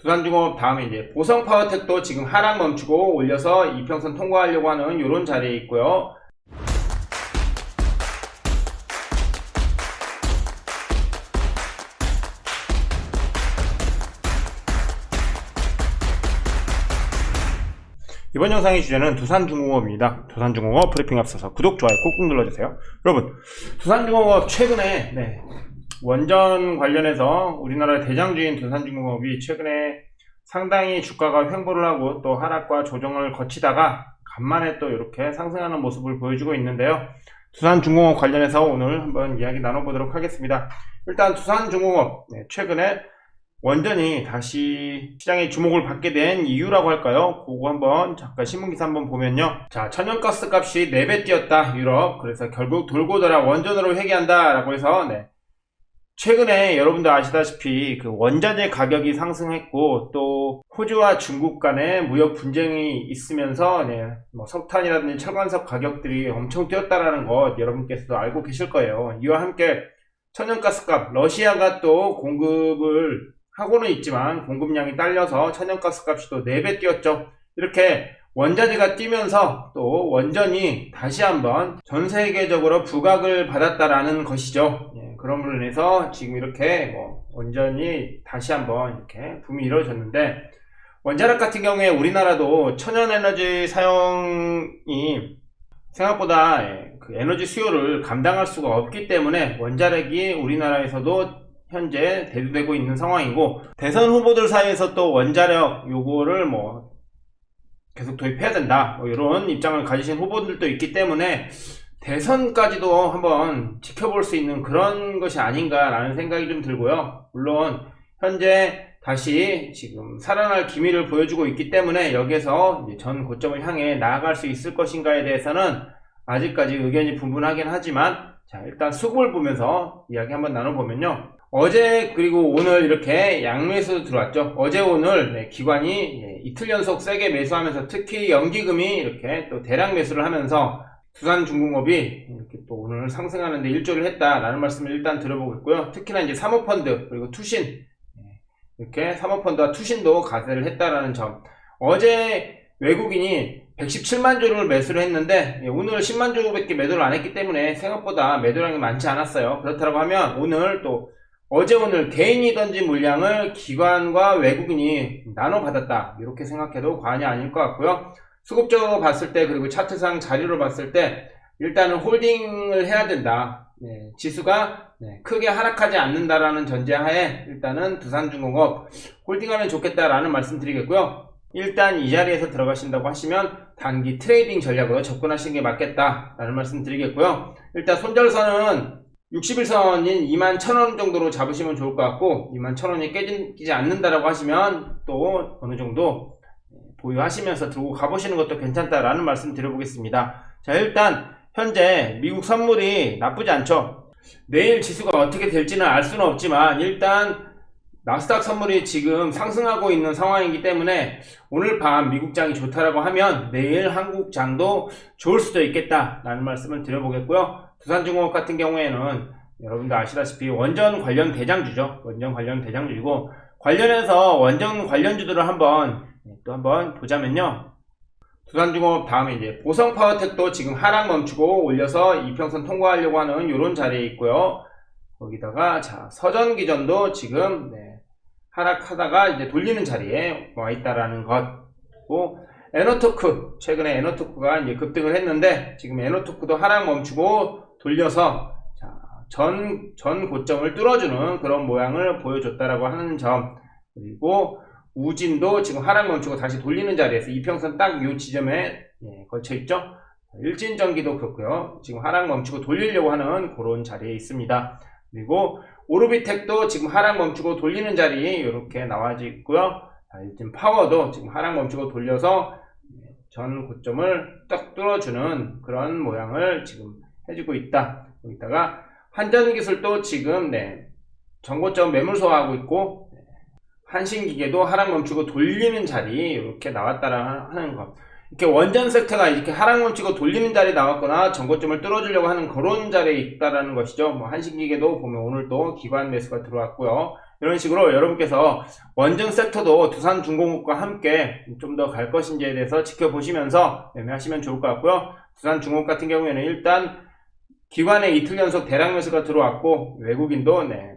두산중공업 다음에 이제 보성파워텍도 지금 하락 멈추고 올려서 이평선 통과하려고 하는 이런 자리에 있고요. 이번 영상의 주제는 두산중공업입니다. 두산중공업 브리핑 앞서서 구독, 좋아요 꾹꾹 눌러주세요. 여러분, 두산중공업 최근에 네, 원전 관련해서 우리나라 대장주인 두산중공업이 최근에 상당히 주가가 횡보를 하고 또 하락과 조정을 거치다가 간만에 또 이렇게 상승하는 모습을 보여주고 있는데요. 두산중공업 관련해서 오늘 한번 이야기 나눠보도록 하겠습니다. 일단 두산중공업 네, 최근에 원전이 다시 시장의 주목을 받게 된 이유라고 할까요? 그거 한번 잠깐 신문기사 한번 보면요. 자, 천연가스 값이 4배 뛰었다, 유럽. 그래서 결국 돌고 돌아 원전으로 회귀한다, 라고 해서, 네. 최근에 여러분도 아시다시피 그 원자재 가격이 상승했고 또 호주와 중국 간에 무역 분쟁이 있으면서 네, 뭐 석탄이라든지 철관석 가격들이 엄청 뛰었다라는 것 여러분께서도 알고 계실 거예요. 이와 함께 천연가스값 러시아가 또 공급을 하고는 있지만 공급량이 딸려서 천연가스 값이 또 4배 뛰었죠. 이렇게 원자재가 뛰면서 또 원전이 다시 한번 전 세계적으로 부각을 받았다라는 것이죠. 예, 그럼으로 인해서 지금 이렇게 뭐 원전이 다시 한번 이렇게 붐이 이루어졌는데 원자력 같은 경우에 우리나라도 천연 에너지 사용이 생각보다 예, 그 에너지 수요를 감당할 수가 없기 때문에 원자력이 우리나라에서도 현재 대두되고 있는 상황이고 대선 후보들 사이에서 또 원자력 요거를 뭐 계속 도입해야 된다. 뭐 이런 입장을 가지신 후보들도 있기 때문에 대선까지도 한번 지켜볼 수 있는 그런 것이 아닌가라는 생각이 좀 들고요. 물론 현재 다시 지금 살아날 기미를 보여주고 있기 때문에 여기서 이제 전 고점을 향해 나아갈 수 있을 것인가에 대해서는 아직까지 의견이 분분하긴 하지만 자 일단 수급을 보면서 이야기 한번 나눠보면요. 어제 그리고 오늘 이렇게 양매수 들어왔죠. 어제 오늘 네, 기관이 예, 이틀 연속 세게 매수하면서 특히 연기금이 이렇게 또 대량 매수를 하면서 두산중공업이 이렇게 또 오늘 상승하는데 일조를 했다라는 말씀을 일단 들어보겠고요. 특히나 이제 사모펀드 그리고 투신 예, 이렇게 사모펀드와 투신도 가세를 했다라는 점. 어제 외국인이 117만 주를 매수를 했는데 예, 오늘 10만 주밖에 매도를 안 했기 때문에 생각보다 매도량이 많지 않았어요. 그렇다고 하면 오늘 또 어제 오늘 개인이 던진 물량을 기관과 외국인이 나눠 받았다 이렇게 생각해도 과언이 아닐 것 같고요. 수급적으로 봤을 때 그리고 차트상 자료를 봤을 때 일단은 홀딩을 해야 된다. 네, 지수가 네, 크게 하락하지 않는다라는 전제하에 일단은 두산중공업 홀딩하면 좋겠다라는 말씀 드리겠고요. 일단 이 자리에서 들어가신다고 하시면 단기 트레이딩 전략으로 접근하시는 게 맞겠다라는 말씀 드리겠고요. 일단 손절선은 60일선인 2만 1000원 정도로 잡으시면 좋을 것 같고 2만 1000원이 깨지지 않는다라고 하시면 또 어느 정도 보유하시면서 들고 가보시는 것도 괜찮다라는 말씀 드려보겠습니다. 자 일단 현재 미국 선물이 나쁘지 않죠. 내일 지수가 어떻게 될지는 알 수는 없지만 일단 나스닥 선물이 지금 상승하고 있는 상황이기 때문에 오늘 밤 미국장이 좋다라고 하면 내일 한국장도 좋을 수도 있겠다라는 말씀을 드려보겠고요. 두산중공업 같은 경우에는 여러분들 아시다시피 원전 관련 대장주죠. 원전 관련 대장주이고 관련해서 원전 관련주들을 한번 또 한번 보자면요. 두산중공업 다음에 이제 보성파워텍도 지금 하락 멈추고 올려서 이평선 통과하려고 하는 이런 자리에 있고요. 거기다가 자 서전기전도 지금 네, 하락하다가 이제 돌리는 자리에 와 있다라는 것 고 에너토크 최근에 에너토크가 이제 급등을 했는데 지금 에너토크도 하락 멈추고 돌려서 전, 전 고점을 뚫어주는 그런 모양을 보여줬다라고 하는 점 그리고 우진도 지금 하락 멈추고 다시 돌리는 자리에서 이평선 딱 이 지점에 예, 걸쳐 있죠. 일진전기도 그렇고요. 지금 하락 멈추고 돌리려고 하는 그런 자리에 있습니다. 그리고 오르비텍도 지금 하락 멈추고 돌리는 자리 이렇게 나와져 있고요. 자, 일진 파워도 지금 하락 멈추고 돌려서 전 고점을 딱 뚫어주는 그런 모양을 지금 해주고 있다. 여기다가 한전기술도 지금 네, 전고점 매물 소화하고 있고 한신기계도 하락 멈추고 돌리는 자리 이렇게 나왔다라 하는 것. 이렇게 원전 섹터가 이렇게 하락 멈추고 돌리는 자리에 나왔거나 전고점을 뚫어주려고 하는 그런 자리에 있다라는 것이죠. 뭐 한신기계도 보면 오늘 또 기관 매수가 들어왔고요. 이런 식으로 여러분께서 원정 섹터도 두산 중공업과 함께 좀 더 갈 것인지에 대해서 지켜보시면서 매매하시면 좋을 것 같고요. 두산 중공업 같은 경우에는 일단 기관의 이틀 연속 대량 매수가 들어왔고 외국인도 네,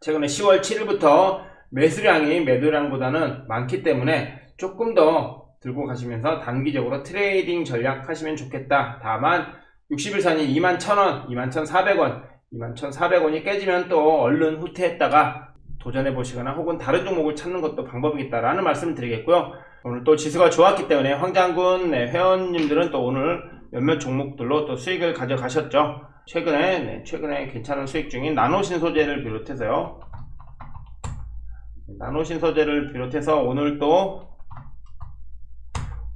최근에 10월 7일부터 매수량이 매도량보다는 많기 때문에 조금 더 들고 가시면서 단기적으로 트레이딩 전략 하시면 좋겠다. 다만 60일선이 21,000원, 21,400원, 21,400원이 깨지면 또 얼른 후퇴했다가 도전해 보시거나 혹은 다른 종목을 찾는 것도 방법이겠다라는 말씀을 드리겠고요. 오늘 또 지수가 좋았기 때문에 황장군 네, 회원님들은 또 오늘 몇몇 종목들로 또 수익을 가져가셨죠. 최근에 네, 최근에 괜찮은 수익 중인 나노신 소재를 비롯해서요. 나노신 소재를 비롯해서 오늘 또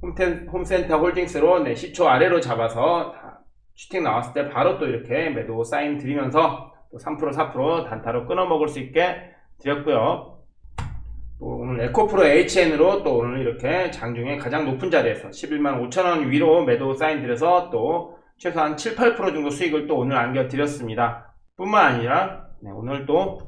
홈텐, 홈센터 홀딩스로 네, 시초 아래로 잡아서 다 슈팅 나왔을 때 바로 또 이렇게 매도 사인 드리면서 또 3% 4% 단타로 끊어 먹을 수 있게 드렸고요. 또 오늘 에코프로 HN으로 또 오늘 이렇게 장중에 가장 높은 자리에서 11만 5천원 위로 매도 사인 드려서 또 최소한 7, 8% 정도 수익을 또 오늘 안겨 드렸습니다. 뿐만 아니라 네, 오늘 또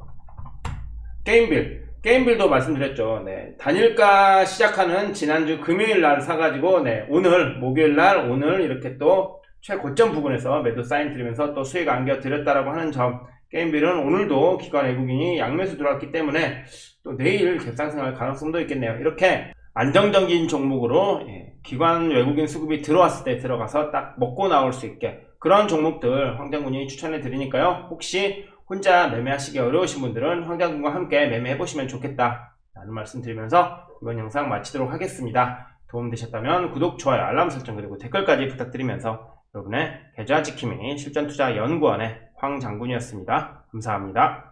게임빌 게임빌도 말씀드렸죠. 네, 단일가 시작하는 지난주 금요일 날 사가지고 네, 오늘 목요일 날 오늘 이렇게 또 최고점 부분에서 매도 사인 드리면서 또 수익 안겨 드렸다라고 하는 점 게임빌은 오늘도 기관 외국인이 양매수 들어왔기 때문에 또 내일 갭상승할 가능성도 있겠네요. 이렇게 안정적인 종목으로 예, 기관 외국인 수급이 들어왔을 때 들어가서 딱 먹고 나올 수 있게 그런 종목들 황장군이 추천해 드리니까요. 혹시 혼자 매매하시기 어려우신 분들은 황장군과 함께 매매해 보시면 좋겠다 라는 말씀 드리면서 이번 영상 마치도록 하겠습니다. 도움되셨다면 구독, 좋아요, 알람 설정 그리고 댓글까지 부탁드리면서 여러분의 계좌 지킴이 실전투자 연구원의 황 장군이었습니다. 감사합니다.